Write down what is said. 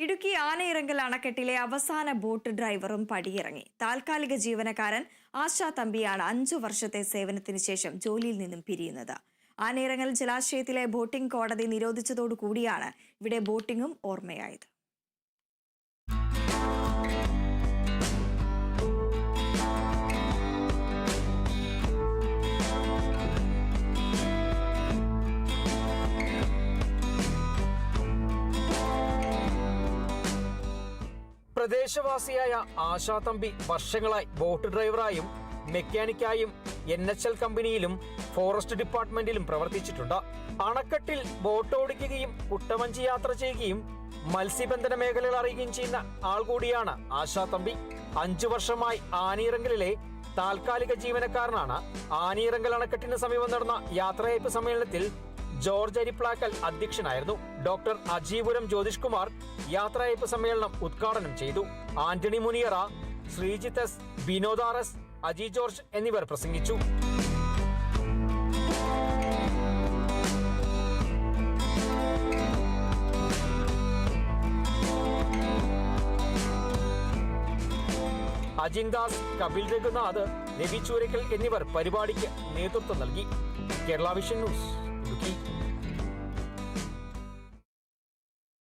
ഇടുക്കി ആനയിറങ്കൽ അണക്കെട്ടിലെ അവസാന ബോട്ട് ഡ്രൈവറും പടിയിറങ്ങി. താൽക്കാലിക ജീവനക്കാരൻ ആശാ തമ്പിയാണ് അഞ്ചു വർഷത്തെ സേവനത്തിന് ശേഷം ജോലിയിൽ നിന്നും പിരിയുന്നത്. ആനയിറങ്ങൽ ജലാശയത്തിലെ ബോട്ടിംഗ് കോടതി നിരോധിച്ചതോടുകൂടിയാണ് ഇവിടെ ബോട്ടിംഗും ഓർമ്മയായത്. പ്രദേശവാസിയായ ആശാതമ്പി വർഷങ്ങളായി ബോട്ട് ഡ്രൈവറായും മെക്കാനിക്കായും എൻ എച്ച് എൽ കമ്പനിയിലും ഫോറസ്റ്റ് ഡിപ്പാർട്ട്മെന്റിലും പ്രവർത്തിച്ചിട്ടുണ്ട്. അണക്കെട്ടിൽ ബോട്ട് ഓടിക്കുകയും കുട്ടവഞ്ചി യാത്ര ചെയ്യുകയും മത്സ്യബന്ധന മേഖലകൾ അറിയുകയും ചെയ്യുന്ന ആൾ കൂടിയാണ് ആശാതമ്പി അഞ്ചു വർഷമായി ആനീറങ്കലിലെ താൽക്കാലിക ജീവനക്കാരനാണ്. ആനീറങ്കൽ അണക്കെട്ടിന് സമീപം നടന്ന യാത്രയയപ്പ് സമ്മേളനത്തിൽ ജോർജ് അരിപ്ലാക്കൽ അധ്യക്ഷനായിരുന്നു. ഡോക്ടർ അജീപുരം ജ്യോതിഷ് കുമാർ യാത്രയയപ്പ് സമ്മേളനം ഉദ്ഘാടനം ചെയ്തു. ആന്റണി മുനിയറ ശ്രീജിത്ത് എസ് ബിനോദാറസ് അജി ജോർജ് എന്നിവർ പ്രസംഗിച്ചു. അജിൻ ദാസ് കപിൽ രഘുനാഥ് രവി ചൂരക്കൽ എന്നിവർ പരിപാടിക്ക് നേതൃത്വം നൽകി. Kerala vision news. ഇടുക്കി